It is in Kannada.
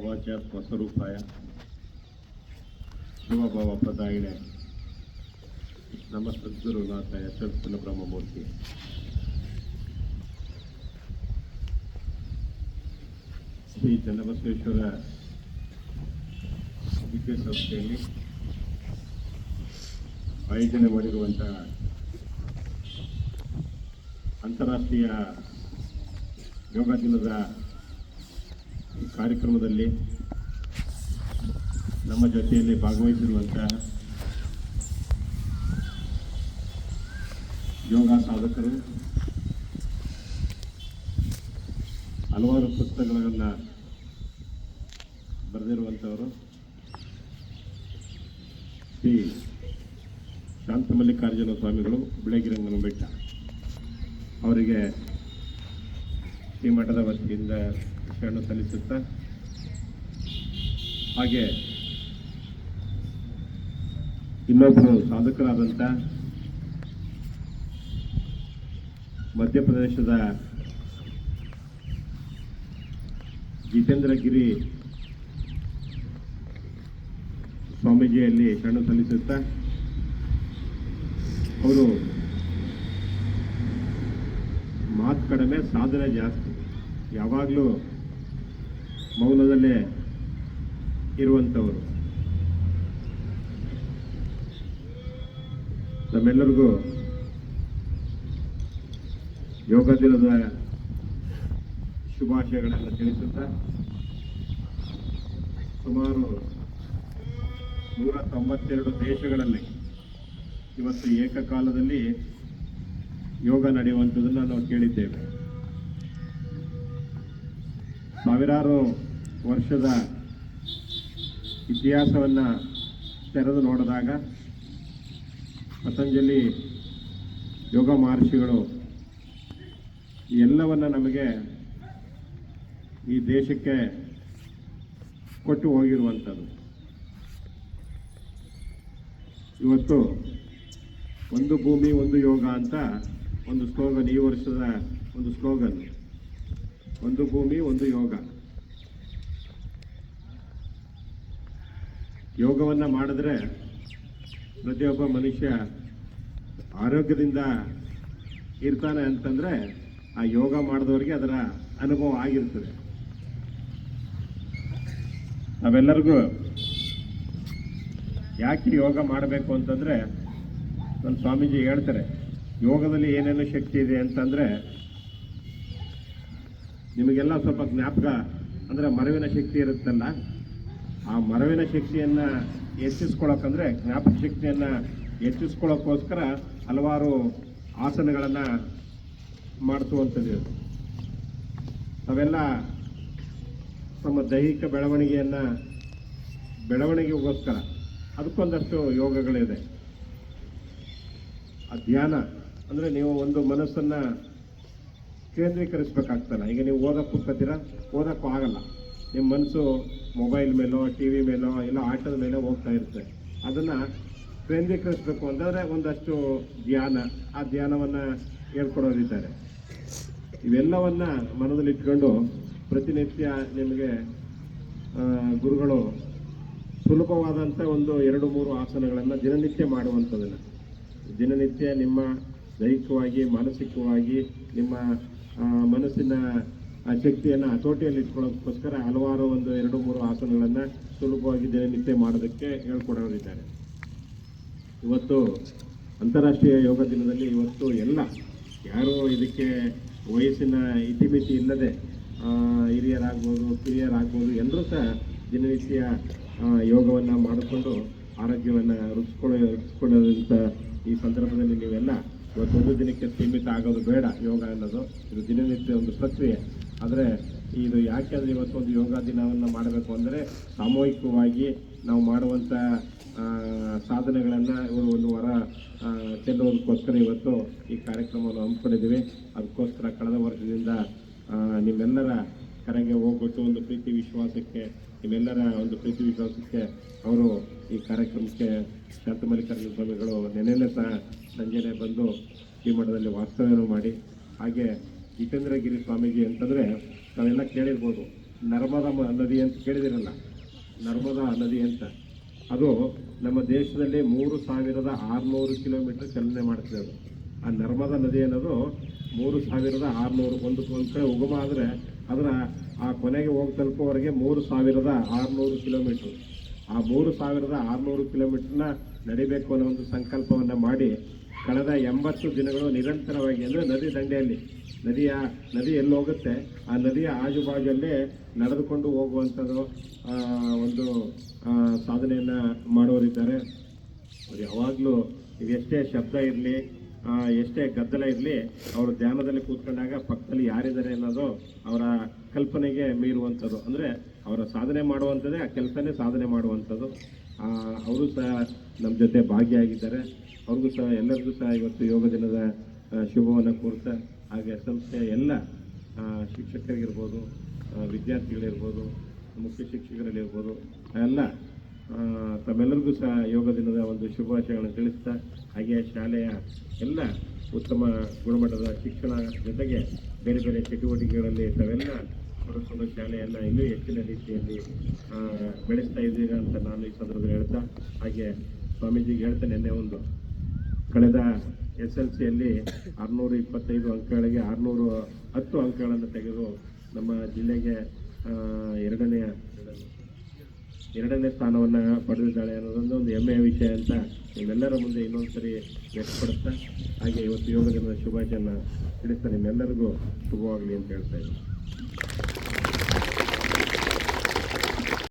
ಅವಾಚ ಸ್ವಸ್ವರೂಪಾಯ ಶಿವಭಾವ ಪ್ರದಾಯಿಣೆ ನಮ್ಮ ಸದ್ಗುರುನಾಥ ಯಶಸ್ವಿನ ಬ್ರಹ್ಮಮೂರ್ತಿ ಶ್ರೀ ಚನ್ನಬಸವೇಶ್ವರ ವಿದ್ಯಾಸಂಸ್ಥೆಯಲ್ಲಿ ಆಯೋಜನೆ ಮಾಡಿರುವಂತಹ ಅಂತಾರಾಷ್ಟ್ರೀಯ ಯೋಗ ದಿನದ ಈ ಕಾರ್ಯಕ್ರಮದಲ್ಲಿ ನಮ್ಮ ಜೊತೆಯಲ್ಲಿ ಭಾಗವಹಿಸಿರುವಂತಹ ಯೋಗ ಸಾಧಕರು, ಹಲವಾರು ಪುಸ್ತಕಗಳನ್ನು ಬರೆದಿರುವಂಥವರು ಶ್ರೀ ಶಾಂತಮಲ್ಲಿಕಾರ್ಜುನ ಸ್ವಾಮಿಗಳು, ಬಿಳಗಿರಂಗನ ಬೆಟ್ಟ. ಅವರಿಗೆ ಶ್ರೀಮಠದ ವತಿಯಿಂದ ಶರಣ ಸಲ್ಲಿಸುತ್ತ ಹಾಗೆ ಇನ್ನೊಬ್ಬರು ಸಾಧಕರಾದಂಥ ಮಧ್ಯಪ್ರದೇಶದ ಜಿತೇಂದ್ರಗಿರಿ ಸ್ವಾಮೀಜಿಯಲ್ಲಿ ಶರಣ ಸಲ್ಲಿಸುತ್ತಾ ಅವರು ಮಾತು ಕಡಿಮೆ, ಸಾಧನೆ ಜಾಸ್ತಿ. ಯಾವಾಗಲೂ ಮೌನದಲ್ಲೇ ಇರುವಂಥವರು. ನಮ್ಮೆಲ್ಲರಿಗೂ ಯೋಗ ದಿನದ ಶುಭಾಶಯಗಳನ್ನು ತಿಳಿಸುತ್ತಾ ಸುಮಾರು ನೂರ ತೊಂಬತ್ತೆರಡು ದೇಶಗಳಲ್ಲಿ ಇವತ್ತು ಏಕಕಾಲದಲ್ಲಿ ಯೋಗ ನಡೆಯುವಂಥದ್ದನ್ನು ನಾವು ಕೇಳಿದ್ದೇವೆ. ಸಾವಿರಾರು ವರ್ಷದ ಇತಿಹಾಸವನ್ನು ತೆರೆದು ನೋಡಿದಾಗ ಪತಂಜಲಿ ಯೋಗ ಮಹರ್ಷಿಗಳು ಎಲ್ಲವನ್ನು ನಮಗೆ ಈ ದೇಶಕ್ಕೆ ಕೊಟ್ಟು ಹೋಗಿರುವಂಥದ್ದು. ಇವತ್ತು ಒಂದು ಭೂಮಿ, ಒಂದು ಯೋಗ ಅಂತ ಒಂದು ಸ್ಲೋಗನ್, ಈ ವರ್ಷದ ಒಂದು ಸ್ಲೋಗನ್. ಒಂದು ಭೂಮಿ, ಒಂದು ಯೋಗ. ಯೋಗವನ್ನು ಮಾಡಿದ್ರೆ ಪ್ರತಿಯೊಬ್ಬ ಮನುಷ್ಯ ಆರೋಗ್ಯದಿಂದ ಇರ್ತಾನೆ ಅಂತಂದರೆ ಆ ಯೋಗ ಮಾಡಿದವರಿಗೆ ಅದರ ಅನುಭವ ಆಗಿರ್ತದೆ. ನಾವೆಲ್ಲರಿಗೂ ಯಾಕೆ ಯೋಗ ಮಾಡಬೇಕು ಅಂತಂದರೆ ನನ್ನ ಸ್ವಾಮೀಜಿ ಹೇಳ್ತಾರೆ, ಯೋಗದಲ್ಲಿ ಏನೇನು ಶಕ್ತಿ ಇದೆ ಅಂತಂದ್ರೆ ನಿಮಗೆಲ್ಲ ಸ್ವಲ್ಪ ಜ್ಞಾಪಕ, ಅಂದ್ರೆ ಮರವಿನ ಶಕ್ತಿ ಇರುತ್ತಲ್ಲ, ಆ ಮರವಿನ ಶಕ್ತಿಯನ್ನ ಹೆಚ್ಚಿಸ್ಕೊಳಕಂದ್ರೆ ಜ್ಞಾಪಕ ಶಕ್ತಿಯನ್ನ ಹೆಚ್ಚಿಸ್ಕೊಳ್ಳೋಕ್ಕೋಸ್ಕರ ಹಲವಾರು ಆಸನಗಳನ್ನು ಮಾಡಿಸುವಂಥದ್ದು. ಅವೆಲ್ಲ ನಮ್ಮ ದೈಹಿಕ ಬೆಳವಣಿಗೆಯನ್ನ, ಬೆಳವಣಿಗೆಗೋಸ್ಕರ ಅದಕ್ಕೊಂದಷ್ಟು ಯೋಗಗಳಿದೆ ಆ ಧ್ಯಾನ, ಅಂದರೆ ನೀವು ಒಂದು ಮನಸ್ಸನ್ನ ಕೇಂದ್ರೀಕರಿಸ್ಬೇಕಾಗ್ತಲ್ಲ. ಈಗ ನೀವು ಓದಕ್ಕೆ ಕೂತ್ಕೋತೀರಾ ಓದಕ್ಕೂ ಆಗಲ್ಲ. ನಿಮ್ಮ ಮನಸ್ಸು ಮೊಬೈಲ್ ಮೇಲೋ ಟಿ ವಿ ಮೇಲೋ, ಇಲ್ಲ ಆಟದ ಮೇಲೆ ಹೋಗ್ತಾ ಇರುತ್ತೆ. ಅದನ್ನ ಕೇಂದ್ರೀಕರಿಸಬೇಕು ಅಂತಂದ್ರೆ ಒಂದಷ್ಟು ಧ್ಯಾನ. ಆ ಧ್ಯಾನವನ್ನ ಹೇಳ್ಕೊಡೋದಿದ್ದಾರೆ ಇವೆಲ್ಲವನ್ನು ಮನದಲ್ಲಿ ಇಟ್ಕೊಂಡು ಪ್ರತಿನಿತ್ಯ ನಿಮಗೆ ಗುರುಗಳು ಸುಲಭವಾದಂಥ ಒಂದು ಎರಡು ಮೂರು ಆಸನಗಳನ್ನು ದಿನನಿತ್ಯ ಮಾಡುವಂಥದ್ದನ್ನು ದಿನನಿತ್ಯ ನಿಮ್ಮ ದೈಹಿಕವಾಗಿ, ಮಾನಸಿಕವಾಗಿ, ನಿಮ್ಮ ಮನಸ್ಸಿನ ಶಕ್ತಿಯನ್ನು ಹತೋಟಿಯಲ್ಲಿ ಇಟ್ಕೊಳ್ಳೋದಕ್ಕೋಸ್ಕರ ಹಲವಾರು ಒಂದು ಎರಡು ಮೂರು ಆಸನಗಳನ್ನು ಸುಲಭವಾಗಿ ದಿನನಿತ್ಯ ಮಾಡೋದಕ್ಕೆ ಹೇಳ್ಕೊಡೋರಿದ್ದಾರೆ. ಇವತ್ತು ಅಂತಾರಾಷ್ಟ್ರೀಯ ಯೋಗ ದಿನದಲ್ಲಿ ಇವತ್ತು ಎಲ್ಲ, ಯಾರು ಇದಕ್ಕೆ ವಯಸ್ಸಿನ ಇತಿಮಿತಿ ಇಲ್ಲದೆ ಹಿರಿಯರಾಗ್ಬೋದು, ಕಿರಿಯರಾಗ್ಬೋದು, ಎಲ್ಲರೂ ಸಹ ದಿನನಿತ್ಯ ಯೋಗವನ್ನು ಮಾಡಿಕೊಂಡು ಆರೋಗ್ಯವನ್ನು ರುಚಿಸ್ಕೊಳ್ಳೋ ರುಚಿಸ್ಕೊಳ್ಳೋದಂಥ ಈ ಸಂದರ್ಭದಲ್ಲಿ ನೀವೆಲ್ಲ ಇವತ್ತೊಂದು ದಿನಕ್ಕೆ ಸೀಮಿತ ಆಗೋದು ಬೇಡ, ಯೋಗ ಅನ್ನೋದು. ಇದು ದಿನನಿತ್ಯ ಒಂದು ಪ್ರಕ್ರಿಯೆ. ಆದರೆ ಇದು ಯಾಕೆಂದ್ರೆ ಇವತ್ತೊಂದು ಯೋಗ ದಿನವನ್ನು ಮಾಡಬೇಕು ಅಂದರೆ ಸಾಮೂಹಿಕವಾಗಿ ನಾವು ಮಾಡುವಂಥ ಸಾಧನೆಗಳನ್ನು ಇವರು ಒಂದು ವಾರ ಚೆಲ್ಲುವುದಕ್ಕೋಸ್ಕರ ಇವತ್ತು ಈ ಕಾರ್ಯಕ್ರಮವನ್ನು ಹಮ್ಮಿಕೊಂಡಿದ್ದೀವಿ. ಅದಕ್ಕೋಸ್ಕರ ಕಳೆದ ವರ್ಷದಿಂದ ನಿಮ್ಮೆಲ್ಲರ ಕರೆಗೆ ಹೋಗ್ಬಿಟ್ಟು ಒಂದು ಪ್ರೀತಿ ವಿಶ್ವಾಸಕ್ಕೆ ನಿಮ್ಮೆಲ್ಲರ ಒಂದು ಪ್ರೀತಿ ವಿಶ್ವಾಸಕ್ಕೆ ಅವರು ಈ ಕಾರ್ಯಕ್ರಮಕ್ಕೆ ಶಾಂತಮಲ್ಲಿಕಾರ್ಜುನ ಸ್ವಾಮಿಗಳು ನೆನೆಯಲ್ಲೇ ಸಹ ಸಂಜೆನೆ ಬಂದು ಈ ಮಠದಲ್ಲಿ ವಾಸ್ತವ್ಯವನ್ನು ಮಾಡಿ. ಹಾಗೆ ಜಿತೇಂದ್ರಗಿರಿ ಸ್ವಾಮೀಜಿ ಅಂತಂದರೆ ನಾವೆಲ್ಲ ಕೇಳಿರ್ಬೋದು. ನರ್ಮದಾ ನದಿ ಅಂತ ಕೇಳಿದಿರಲ್ಲ. ನರ್ಮದಾ ನದಿ ಅಂತ. ಅದು ನಮ್ಮ ದೇಶದಲ್ಲಿ ಮೂರು ಸಾವಿರದ ಆರುನೂರು ಕಿಲೋಮೀಟರ್ ಚಲನೆ ಮಾಡ್ತಿದೆ ಅದು. ಆ ನರ್ಮದಾ ನದಿ ಅನ್ನೋದು ಮೂರು ಸಾವಿರದ ಆರುನೂರು ಒಂದು ಕಡೆ ಉಗಮ ಆದರೆ ಅದರ ಆ ಕೊನೆಗೆ ಹೋಗಿ ತಲುಪೋವರೆಗೆ ಮೂರು ಸಾವಿರದ ಆರುನೂರು ಕಿಲೋಮೀಟ್ರ್. ಆ ಮೂರು ಸಾವಿರದ ಆರುನೂರು ಕಿಲೋಮೀಟ್ರನ್ನ ನಡಿಬೇಕು ಅನ್ನೋ ಒಂದು ಸಂಕಲ್ಪವನ್ನು ಮಾಡಿ ಕಳೆದ ಎಂಬತ್ತು ದಿನಗಳು ನಿರಂತರವಾಗಿ ಅಂದರೆ ನದಿ ದಂಡೆಯಲ್ಲಿ. ನದಿಯ, ನದಿ ಎಲ್ಲಿ ಹೋಗುತ್ತೆ? ಆ ನದಿಯ ಆಜುಬಾಜಲ್ಲೇ ನಡೆದುಕೊಂಡು ಹೋಗುವಂಥದ್ದು ಒಂದು ಸಾಧನೆಯನ್ನು ಮಾಡೋರಿದ್ದಾರೆ ಯಾವಾಗಲೂ ಎಷ್ಟೇ ಶಬ್ದ ಇರಲಿ ಎಷ್ಟೇ ಗದ್ದಲ ಇರಲಿ, ಅವರು ಧ್ಯಾನದಲ್ಲಿ ಕೂತ್ಕೊಂಡಾಗ ಪಕ್ಕದಲ್ಲಿ ಯಾರಿದ್ದಾರೆ ಅನ್ನೋದು ಅವರ ಕಲ್ಪನೆಗೆ ಮೀರುವಂಥದ್ದು. ಅಂದರೆ ಅವರ ಸಾಧನೆ ಮಾಡುವಂಥದ್ದೇ, ಆ ಕೆಲಸನೇ ಸಾಧನೆ ಮಾಡುವಂಥದ್ದು. ಅವರು ಸಹ ನಮ್ಮ ಜೊತೆ ಭಾಗಿಯಾಗಿದ್ದಾರೆ. ಅವ್ರಿಗೂ ಸಹ, ಎಲ್ಲರಿಗೂ ಸಹ ಇವತ್ತು ಯೋಗ ದಿನದ ಶುಭವನ್ನು ಕೋರ್ತಾ ಹಾಗೆ ಸಂಸ್ಥೆಯ ಎಲ್ಲ ಶಿಕ್ಷಕರಿಗಿರ್ಬೋದು ವಿದ್ಯಾರ್ಥಿಗಳಿರ್ಬೋದು, ಮುಖ್ಯ ಶಿಕ್ಷಕರಲ್ಲಿರ್ಬೋದು ಎಲ್ಲ ತಮ್ಮೆಲ್ಲರಿಗೂ ಸಹ ಯೋಗ ದಿನದ ಒಂದು ಶುಭಾಶಯಗಳನ್ನು ತಿಳಿಸ್ತಾ ಹಾಗೆ ಶಾಲೆಯ ಎಲ್ಲ ಉತ್ತಮ ಗುಣಮಟ್ಟದ ಶಿಕ್ಷಣ ಜೊತೆಗೆ ಬೇರೆ ಬೇರೆ ಚಟುವಟಿಕೆಗಳಲ್ಲಿ ತಾವೆಲ್ಲ ತೊಡಗಿಕೊಂಡು ಶಾಲೆಯನ್ನು ಇನ್ನೂ ಹೆಚ್ಚಿನ ರೀತಿಯಲ್ಲಿ ಬೆಳೆಸ್ತಾ ಇದ್ದೀರಾ ಅಂತ ನಾನು ಈ ಸಂದರ್ಭದಲ್ಲಿ ಹೇಳ್ತಾ, ಹಾಗೆ ಸ್ವಾಮೀಜಿಗೆ ಹೇಳ್ತೇನೆ ನಿನ್ನೆ ಒಂದು ಕಳೆದ ಎಸ್ ಎಲ್ ಸಿಯಲ್ಲಿ ಆರುನೂರು ಇಪ್ಪತ್ತೈದು ಅಂಕಗಳಿಗೆ ಆರುನೂರು ಹತ್ತು ಅಂಕಗಳನ್ನು ತೆಗೆದು ನಮ್ಮ ಜಿಲ್ಲೆಗೆ ಎರಡನೆಯ ಎರಡನೇ ಸ್ಥಾನವನ್ನು ಪಡೆದಿದ್ದಾಳೆ ಅನ್ನೋದೊಂದು ಒಂದು ಹೆಮ್ಮೆಯ ವಿಷಯ ಅಂತ ನಿಮ್ಮೆಲ್ಲರ ಮುಂದೆ ಇನ್ನೊಂದು ಸರಿ ವ್ಯಕ್ತಪಡಿಸ್ತಾ, ಹಾಗೆ ಇವತ್ತು ಯೋಗ ದಿನದ ಶುಭಾಶಯನ ತಿಳಿಸ್ತಾ ನಿಮ್ಮೆಲ್ಲರಿಗೂ ಶುಭವಾಗಲಿ ಅಂತ ಹೇಳ್ತಾ ಇದ್ದೀನಿ.